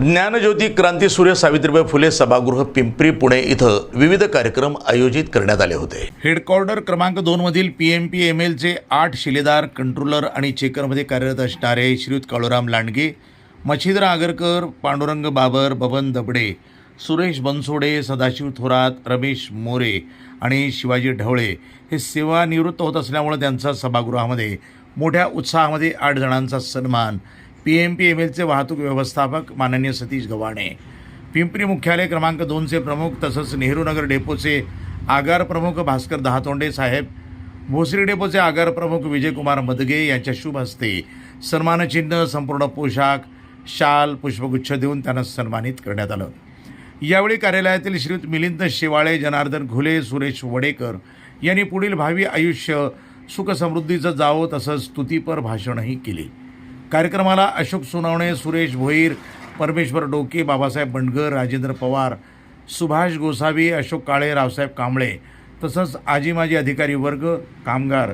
ज्ञानज्योती क्रांतीसूर्य सावित्रीबाई फुले सभागृह पिंपरी पुणे इथं विविध कार्यक्रम आयोजित करण्यात आले होते. हेडक्वार्टर क्रमांक दोनमधील पी एम पी एम एलचे आठ शिलेदार कंट्रोलर आणि चेकरमध्ये कार्यरत असणारे श्रीयुत काळूराम लांडगे मच्छिंद्र आगरकर पांडुरंग बाबर बबन दबडे सुरेश बनसोडे सदाशिव थोरात रमेश मोरे आणि शिवाजी ढवळे हे सेवानिवृत्त होत असल्यामुळे त्यांचा सभागृहामध्ये मोठ्या उत्साहामध्ये आठ जणांचा सन्मान पी एम पी एम एलचे वाहतूक व्यवस्थापक माननीय सतीश गव्हाणे. पिंपरी मुख्यालय क्रमांक दोनचे प्रमुख तसंच नेहरूनगर डेपोचे आगार प्रमुख भास्कर दहातोंडे साहेब भोसरी डेपोचे आगार प्रमुख विजयकुमार मदगे यांच्या शुभ हस्ते सन्मानचिन्ह संपूर्ण पोशाख शाल पुष्पगुच्छ देऊन त्यांना सन्मानित करण्यात आलं. यावेळी कार्यालयातील श्रीयुत मिलिंद शेवाळे जनार्दन घुले सुरेश वडेकर यांनी पुढील भावी आयुष्य सुखसमृद्धीचं जावं तसंच स्तुतीपर भाषणही केली. कार्यक्रमाला अशोक सोनावणे सुरेश भोईर परमेश्वर डोके बाबासाहेब बंडगर राजेंद्र पवार सुभाष गोसावी अशोक काळे रावसाहेब कांबळे तसंच आजी माजी अधिकारी वर्ग कामगार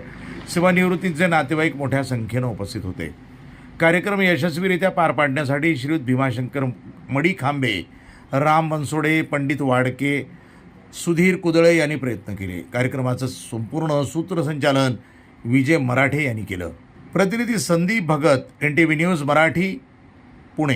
सेवानिवृत्तींचे नातेवाईक मोठ्या संख्येनं उपस्थित होते. कार्यक्रम यशस्वीरित्या पार पाडण्यासाठी श्रीयुत भीमाशंकर मडी खांबे राम बनसोडे पंडित वाडके सुधीर कुदळे यांनी प्रयत्न केले. कार्यक्रमाचं संपूर्ण सूत्रसंचालन विजय मराठे यांनी केलं. प्रतिनिधी Sandeep Bhagat N T V news Marathi Pune.